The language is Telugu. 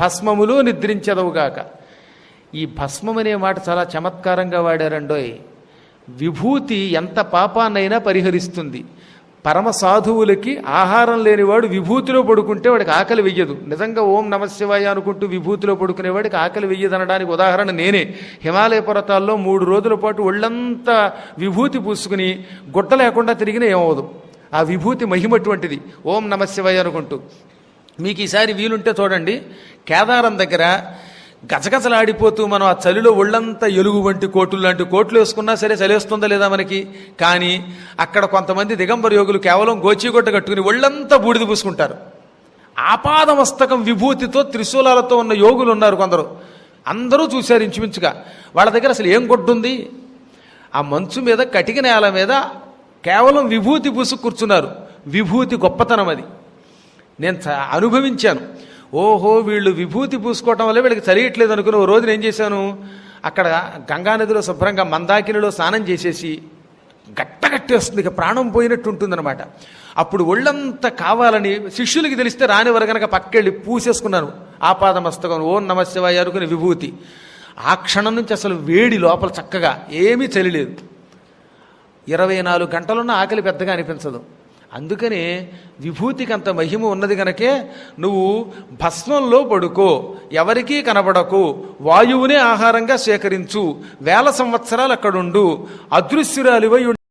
భస్మములో నిద్రించదవుగాక. ఈ భస్మం అనే మాట చాలా చమత్కారంగా వాడారండోయ్. విభూతి ఎంత పాపాన్నైనా పరిహరిస్తుంది. పరమ సాధువులకి ఆహారం లేనివాడు విభూతిలో పడుకుంటే వాడికి ఆకలి వెయ్యదు. నిజంగా ఓం నమశివాయ అనుకుంటూ విభూతిలో పడుకునేవాడికి ఆకలి వెయ్యదు అనడానికి ఉదాహరణ నేనే. హిమాలయ పర్వతాల్లో మూడు రోజుల పాటు ఒళ్ళంతా విభూతి పూసుకుని గుడ్డ లేకుండా తిరిగిన ఏమవదు ఆ విభూతి మహిమటువంటిది ఓం నమశివాయ అనుకుంటూ. మీకు ఈసారి వీలుంటే చూడండి. కేదారం దగ్గర గజగజలాడిపోతూ మనం ఆ చలిలో ఒళ్ళంతా ఎలుగు వంటి కోట్లు లాంటి కోట్లు వేసుకున్నా సరే చలిస్తుందా లేదా మనకి? కానీ అక్కడ కొంతమంది దిగంబర యోగులు కేవలం గోచిగొట్ట కట్టుకుని ఒళ్ళంతా బూడిద పూసుకుంటారు. ఆపాదమస్తకం విభూతితో త్రిశూలాలతో ఉన్న యోగులు ఉన్నారు కొందరు. అందరూ చూశారు ఇంచుమించుగా. వాళ్ళ దగ్గర అసలు ఏం కొట్టుంది ఆ మంచు మీద కటిక నేల మీద కేవలం విభూతి పూసుకు కూర్చున్నారు. విభూతి గొప్పతనం అది. నేను అనుభవించాను. ఓహో వీళ్ళు విభూతి పూసుకోవటం వల్ల వీళ్ళకి చలియట్లేదు అనుకుని ఓ రోజున ఏం చేశాను? అక్కడ గంగానదిలో శుభ్రంగా మందాకినిలో స్నానం చేసేసి గట్టగట్టేస్తుంది ఇక ప్రాణం పోయినట్టు ఉంటుందన్నమాట. అప్పుడు ఒళ్ళంతా కావాలని శిష్యులకి తెలిస్తే రానివారు గనక పక్కెళ్ళి పూసేసుకున్నాను. ఆపాదమస్తకం ఓం నమశివాయ అనుకుని విభూతి. ఆ క్షణం నుంచి అసలు వేడి లోపల చక్కగా ఏమీ చలిలేదు. ఇరవై నాలుగు గంటలున్న ఆకలి పెద్దగా అనిపించదు. అందుకనే విభూతికి అంత మహిమ ఉన్నది గనకే నువ్వు భస్మంలో పడుకో ఎవరికీ కనబడకు వాయువునే ఆహారంగా స్వీకరించు వేల సంవత్సరాలు అక్కడుండు అదృశ్యురాలివై